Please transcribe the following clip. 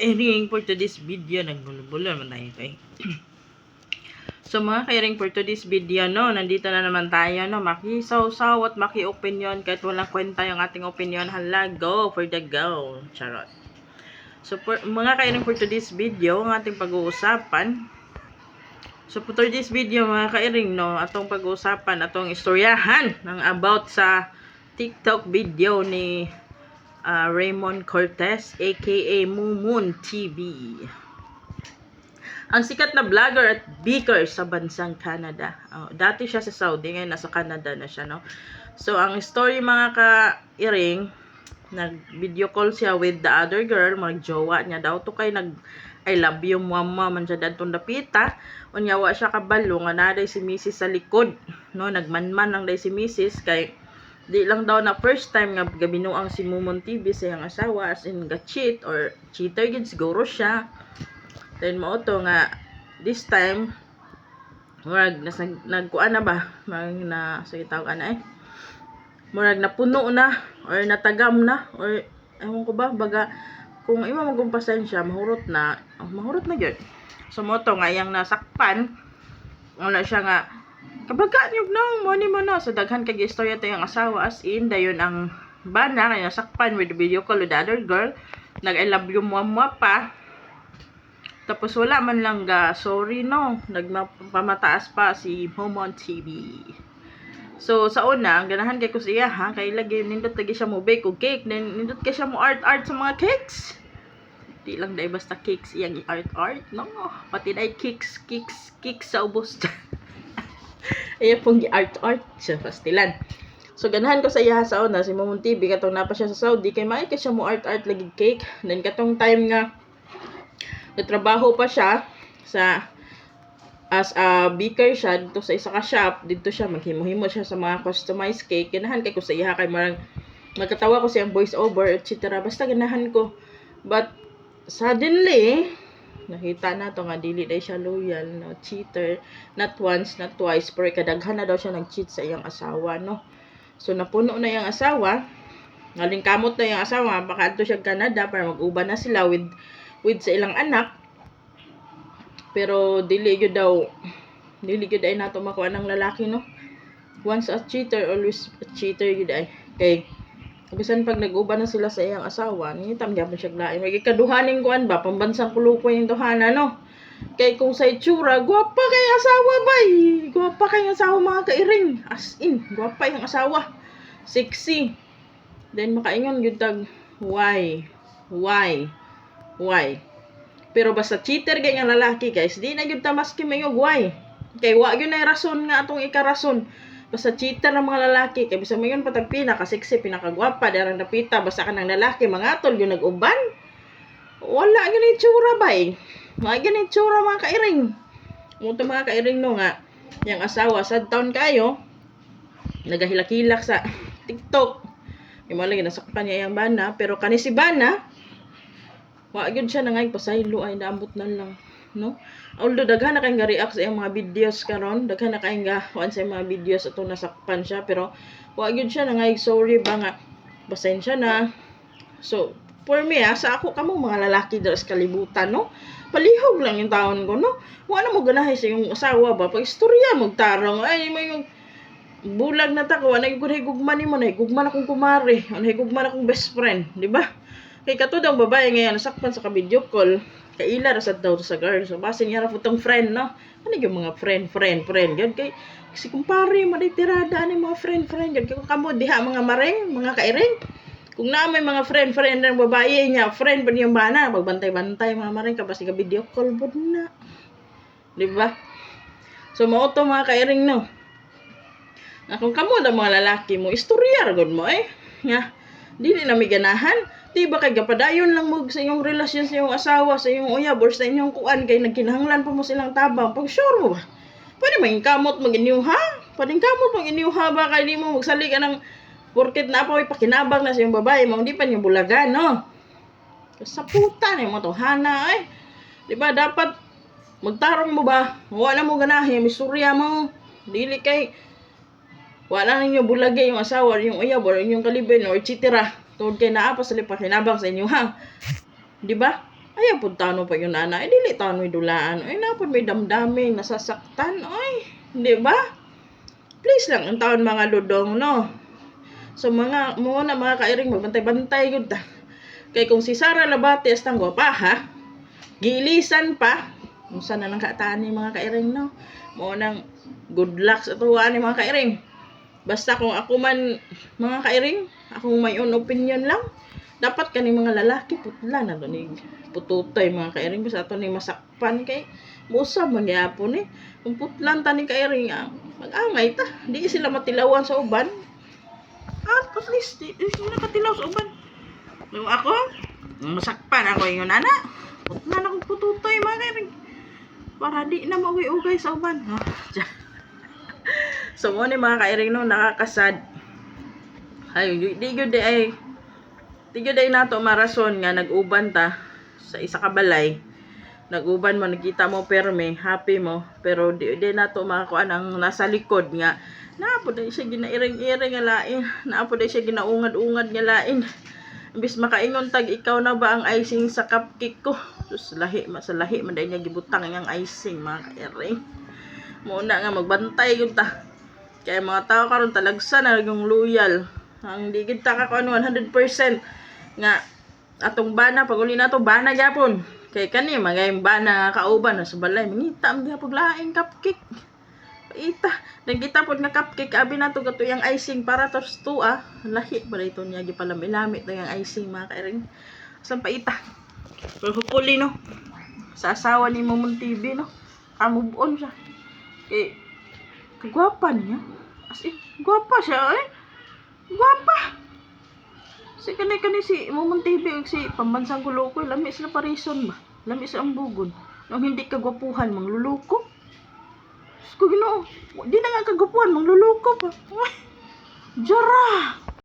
kairing for today's video, nagbulo-bulo naman tayo kay. so mga kairing for today's video, no, nandito na naman tayo, no, makisaw-saw at maki-opinion kahit walang kwenta yung ating opinion. Hala, go for the go. Charot. So, for, mga kairing for today's video, ang ating pag-uusapan, So, for today's video, mga kairing, no, atong pag-uusapan, atong istoryahan ng about sa TikTok video ni ah, Raymond Cortez, aka Mumun TV. Ang sikat na vlogger at beaker sa bansang Canada. Oh, dati siya sa Saudi, ngayon nasa Canada na siya, no? So, ang story mga ka-iring, nag-video call siya with the other girl, mag-jowa niya daw. to kay nag I love you, mama, man siya datong dapita. Unyawa siya kabalo, nga naday si Mrs. sa likod. No, nagmanman lang day si Mrs. kay di lang daw na first time nga gabinuang si Mumon TV sa iyang asawa as in ga-cheat or cheater gid siguro siya. Then mo to nga this time murag nas nag na ba? Murag na sige tawag ana eh. Murag napuno na or natagam na or ewan ko ba baga kung imo magumpasan siya mahurot na oh, mahurot na gyud. So mo to nga iyang nasakpan wala siya nga kabaga niyo no mo ni mo no so daghan kay istorya to yung asawa as in dayon ang bana kay nasakpan with video call with the other girl nag I love you mo pa tapos wala man lang ga sorry no nagpamataas pa si Momon TV So, sa una, ganahan kay ko siya, ha? Kay lagi, nindot lagi siya mo bake og cake. Nindot kay siya mo art-art sa mga cakes. Di lang dahil basta cakes iyang art-art. No, pati dahil cakes, cakes, cakes sa ubos. Iya pong art-art sa pastilan. So, ganahan ko sa iya sa una, si Momon TV, katong napa siya sa Saudi, kay maay kay siya mo art-art lagi cake. Then, katong time nga, natrabaho pa siya sa as a baker siya dito sa isa ka shop dito siya maghimo-himo siya sa mga customized cake ganahan kay ko sa iya kay marang magkatawa ko siyang voice over etc basta ganahan ko but suddenly nakita na to nga dili dai siya loyal no? Cheater. Not once not twice. Pero kadaghan na daw siya nag-cheat sa iyang asawa no? So napuno na iyang asawa. Ngaling kamot na iyang asawa. Baka adto siya Canada para mag-uban na sila with with sa ilang anak. Pero dili gyud daw dili gyud ay nato makuha ng lalaki no. Once a cheater always a cheater gyud ay. Kay bisan pag nag-uban na sila sa iyang asawa, ni tam gyapon siya lain. May kaduhaning kuan ba pambansang kulukoy yung duhana no. Kay kung sa itsura, gwapa kay asawa bay. Gwapa kay asawa mga kairing. As in, gwapa yung asawa. Sexy. Then makaingon gyud tag why? Why? Why? Pero basta cheater nga lalaki guys, di na gyud ta maski mayog why. Kay wa gyud na rason nga atong ikarason. Basta cheater ang mga lalaki kay bisa mayon patag pinaka sexy, pinakagwapa darang napita basta kanang lalaki mga atol gyud nag-uban. Wala gyud ni tsura bay. Wala gyud ni tsura mga kairing. Mo to mga kairing no nga yang asawa sad taon kayo nagahilak-hilak sa TikTok. Yung mga lagi nasakpan niya yung bana pero kani si bana Wa gyud siya na ngay pasaylo ay naambot na lang, no? Although daghan na kay nga react sa mga videos karon, daghan na kay nga kuan sa mga videos atong nasakpan siya pero wa gyud siya na ngay sorry ba nga pasensya na. So, for me ah, sa ako kamo mga lalaki dira sa kalibutan, no? Palihog lang yung taon ko, no? Wa na mo ganahay sa yung asawa ba pag istorya magtarong ay may yung bulag na ta ko, anay gud higugman nimo na higugman akong kumare, anay higugman akong best friend, di ba? Kay katod ang babae ngayon nasakpan sa ka-video call. Kaila ra daw sa girl. So basin niya ra putong friend no. Ano yung mga friend friend friend gyud kay kasi kumpare maday tirada ani mga friend friend gyud kung kamo diha mga mareng, mga kairing. Kung na may mga friend friend ng babae niya, friend pa niyang bana, magbantay-bantay mga mareng kapag ka video call bud na. Di ba? So mao to mga kairing no. Na kung kamo da mga lalaki mo, istorya gud mo eh. Nga, dili na may ganahan. Di ba kay gapadayon lang mo sa iyong relasyon sa iyong asawa, sa iyong uyab, or sa inyong kuan, kay nagkinahanglan pa mo silang tabang. Pag sure mo ba? Pwede maging kamot mag-iniuha? Pwede kamot mag-iniuha ba? Kaya di mo magsali ka ng porket na pa pakinabang na sa iyong babae mo, hindi pa niyo bulagan, no? Sa puta na yung mga tohana, eh. Di ba, dapat magtarong mo ba? Wala mo ganahin, may surya mo. Dili kay wala ninyo bulagay yung asawa, yung uyab, or yung kalibin, or chitira. Tungod kay naa pa sa lipakinabang sa inyo, ha? Di ba? Ayaw po tano pa yun nana. Eh, dili tano dulaan. Ay, napon may damdaming, nasasaktan. Ay, di ba? Please lang, ang taon mga dudong, no? So, mga, mga na mga kairing, magbantay-bantay yun ta. Kay kung si Sara Labate astang gwapa, ha? Gilisan pa. Kung saan na nang kataan ni mga kairing, no? Mo nang good luck sa tuwa ni mga kairing. Basta kung ako man, mga kairing, ako may own opinion lang, dapat kani mga lalaki putla na doon pututoy mga kairing. Basta ato ni masakpan kay musa magyapon eh kung putlan ta ni kairing ah, mag-angay ta. Di sila matilawan sa uban. At at least di, di sila nakatilaw sa uban. Yung ako masakpan ako yung nana. Putlan akong pututoy mga kairing. Para di na maugay-ugay sa uban. Ha so mo ni mga kairing no nakakasad. Ay di gyud di ay. Di gyud ay nato marason nga nag-uban ta sa isa ka balay. Nag-uban mo nakita mo perme happy mo. Pero di di nato makakuan ang nasa likod nga. Naapo dai siya ginairing-iring nga lain. Naapo dai siya ginaungad-ungad nga lain. Imbis makaingon tag ikaw na ba ang icing sa cupcake ko? Sus lahi sa lahi man dai niya gibutang ang icing mga kairing. Muna nga magbantay yun ta kaya mga tao karon talagsa na yung loyal ang di gid ta ka ano 100% nga atong bana pag uli na to bana gyapon kay kani magayong bana kauban sa balay mangita ang gyapon laing cupcake Ita, nagita pod nga cupcake abi na to gato yung icing para to sa tuwa. Lahi ba ito niya gipalami-lami to yung icing mga kairing. Saan pa ita? Pero hopefully no. Sa asawa ni Momon TV no. Kamove on siya. Eh, kagwapa niya. As in, gwapa siya eh. Gwapa. Si kanay kanay si Momon TV si pambansang kulukoy lami sila parison ba. Lami sa ang bugon. Nung hindi kagwapuhan mangluluko. Diyos ko ginoo. Di na nga kagwapuhan mangluluko pa. Jara.